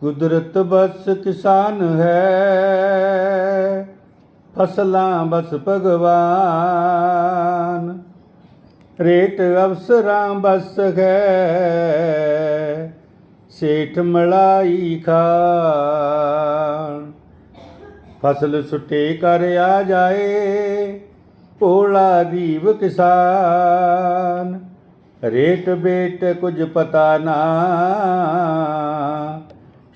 ਕੁਦਰਤ ਬਸ ਕਿਸਾਨ ਹੈ। ਫਸਲਾਂ ਬਸ ਭਗਵਾਨ। ਰੇਟ ਅਵਸਰਾਂ ਬਸ ਹੈ। ਸੇਠ ਮਲਾਈ ਖਾਨ ਫਸਲ ਸੁੱਟੇ ਕਰ ਆ ਜਾਏ, ਭੋਲਾ ਦੀਵ ਕਿਸਾਨ। ਰੇਟ ਬੇਟ ਕੁਝ ਪਤਾ ਨਾ।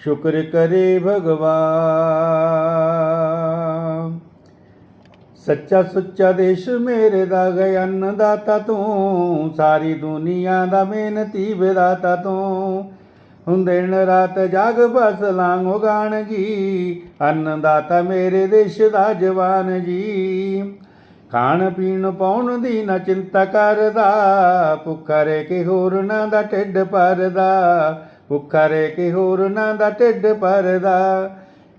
ਸ਼ੁਕਰ ਕਰੇ ਭਗਵਾਨ। ਸੱਚਾ ਸੁੱਚਾ ਦੇਸ਼ ਮੇਰੇ ਦਾ ਗਏ, ਅੰਨਦਾਤਾ ਤੂੰ। ਸਾਰੀ ਦੁਨੀਆ ਦਾ ਮਿਹਨਤੀ ਵਿਦਾਤਾ ਤੂੰ। ਹੁੰਦੇ ਦਿਨ ਰਾਤ ਜਾਗ ਫਸਲਾਂ ਉਗਾਣ ਜੀ। ਅੰਨਦਾਤਾ ਮੇਰੇ ਦੇਸ਼ ਦਾ ਜਵਾਨ ਜੀ। ਖਾਣ ਪੀਣ ਪਾਉਣ ਦੀ ਨਾ ਚਿੰਤਾ ਕਰਦਾ। ਭੁੱਖਾ ਰਹਿ ਕੇ ਹੋਰ ਨਾ ਦਾ ਢਿੱਡ ਭਰਦਾ। ਭੁੱਖਾ ਰਹਿ ਹੋਰ ਨਾ ਦਾ ਢਿੱਡ ਭਰਦਾ।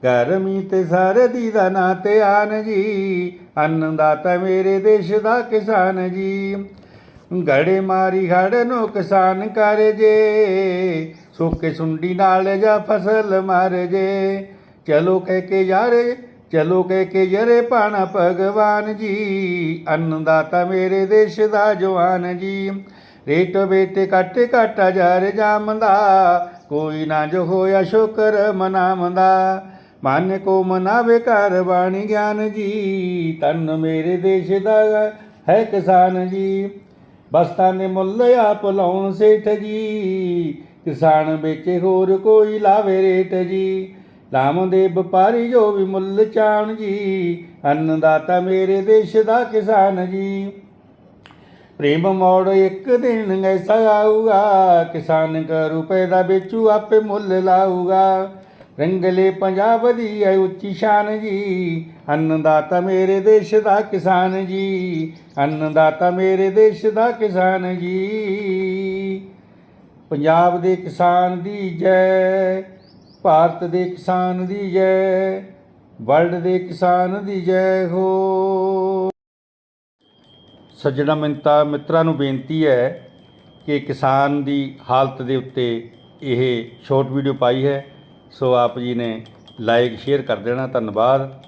ਗਰਮੀ ਤੇ ਸਰਦੀ ਦਾ ਨਾਂ ਤੇ ਆਨ ਜੀ ਅੰਨਦਾਤਾ ਮੇਰੇ ਦੇਸ਼ ਦਾ ਕਿਸਾਨ ਜੀ। ਗੜੇ ਮਾਰੀ ਹੜ ਨੂੰ ਕਿਸਾਨ ਕਰ ਜੇ। ਸੁੱਕੇ ਸੁੰਡੀ ਨਾਲ ਜਾ ਫਸਲ ਮਰ ਜੇ। ਚਲੋ ਕਹਿ ਕੇ ਯਾਰ, ਚਲੋ ਕਹਿ ਕੇ ਯਰੇ ਪਾਣਾ ਭਗਵਾਨ ਜੀ। ਅੰਨਦਾਤਾ ਮੇਰੇ ਦੇਸ਼ ਦਾ ਜਵਾਨ ਜੀ। ਰੇਟ ਵੇਟ ਕੱਟ ਘਾਟਾ ਜਰ ਜਾਮਦਾ, ਕੋਈ ਨਾ ਜੋ ਹੋਇਆ ਸ਼ੁਕਰ ਮਨਾਮਦਾ ਮਨ ਕੋ ਮਨਾਵੇ ਘਰ ਬਾਣੀ ਗਿਆਨ ਜੀ ਤਨ ਮੇਰੇ ਦੇਸ਼ ਦਾ ਹੈ ਕਿਸਾਨ ਜੀ। ਬਸਤਾਂ ਦੇ ਮੁੱਲ ਆਪ ਲਾਉਣ ਸੇਠ ਜੀ, ਕਿਸਾਨ ਵੇਚੇ ਹੋਰ ਕੋਈ ਲਾਵੇ ਰੇਟ ਜੀ। ਲਾਮ ਦੇ ਵਪਾਰੀ ਜੋ ਵੀ ਮੁੱਲ ਚਾਣ ਜੀ, ਅੰਨਦਾਤਾ ਮੇਰੇ ਦੇਸ਼ ਦਾ ਕਿਸਾਨ ਜੀ। ਪ੍ਰੇਮ ਮੋੜ ਇੱਕ ਦਿਨ ਐਸਾ ਆਊਗਾ, ਕਿਸਾਨ ਕ ਰੁਪਏ ਦਾ ਵੇਚੂ ਆਪੇ ਮੁੱਲ ਲਾਊਗਾ। ਰੰਗਲੇ ਪੰਜਾਬ ਦੀ ਹੈ ਉੱਚੀ ਸ਼ਾਨ ਜੀ, ਅੰਨਦਾਤਾ ਮੇਰੇ ਦੇਸ਼ ਦਾ ਕਿਸਾਨ ਜੀ, ਅੰਨਦਾਤਾ ਮੇਰੇ ਦੇਸ਼ ਦਾ ਕਿਸਾਨ ਜੀ। ਪੰਜਾਬ ਦੇ ਕਿਸਾਨ ਦੀ ਜੈ, ਭਾਰਤ ਦੇ ਕਿਸਾਨ ਦੀ ਜੈ, ਵਰਲਡ ਦੇ ਕਿਸਾਨ ਦੀ ਜੈ ਹੋ। ਸੱਜਣਾ ਮਿੰਤਾ ਮਿੱਤਰਾਂ ਨੂੰ ਬੇਨਤੀ ਹੈ ਕਿ ਕਿਸਾਨ ਦੀ ਹਾਲਤ ਦੇ ਉੱਤੇ ਇਹ ਸ਼ਾਰਟ ਵੀਡੀਓ ਪਾਈ ਹੈ। ਸੋ ਆਪ ਜੀ ਨੇ ਲਾਈਕ ਸ਼ੇਅਰ ਕਰ ਦੇਣਾ। ਧੰਨਵਾਦ।